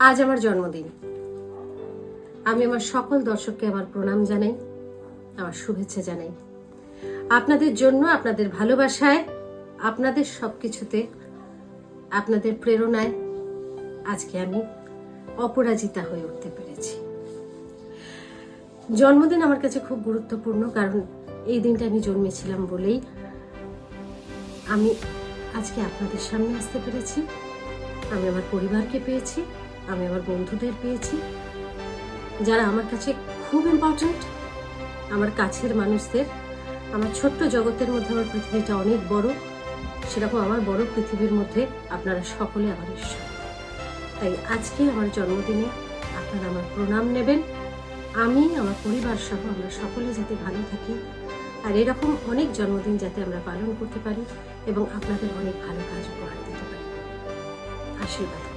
আজ আমার জন্মদিন। আমি আমার সকল দর্শককে আমার প্রণাম জানাই, আমার শুভেচ্ছা জানাই। আপনাদের জন্য, আপনাদের ভালোবাসায়, আপনাদের সবকিছুতে, আপনাদের প্রেরণায় আজকে আমি অপরাজিতা হয়ে উঠতে পেরেছি। জন্মদিন আমার কাছে খুব গুরুত্বপূর্ণ, কারণ এই দিনটা আমি জন্মেছিলাম বলেই আমি আজকে আপনাদের সামনে আসতে পেরেছি। আমি আমার পরিবারকে পেয়েছি। আমি আমার বন্ধুদের পেয়েছি, যারা আমার কাছে খুব ইম্পর্ট্যান্ট আমার কাছের মানুষদের, আমার ছোট্ট জগতের মধ্যে আমার পৃথিবীটা অনেক বড়, সেরকম আমার বড় পৃথিবীর মধ্যে আপনারা সকলে আমার ঈশ্বর। তাই আজকে আমার জন্মদিনে আপনারা আমার প্রণাম নেবেন। আমি, আমার পরিবার সহ আমরা সকলে যাতে ভালো থাকি, আর এরকম অনেক জন্মদিন যাতে আমরা পালন করতে পারি এবং আপনাদের অনেক ভালো কাজ উপহার দিতে পারি। আশীর্বাদ।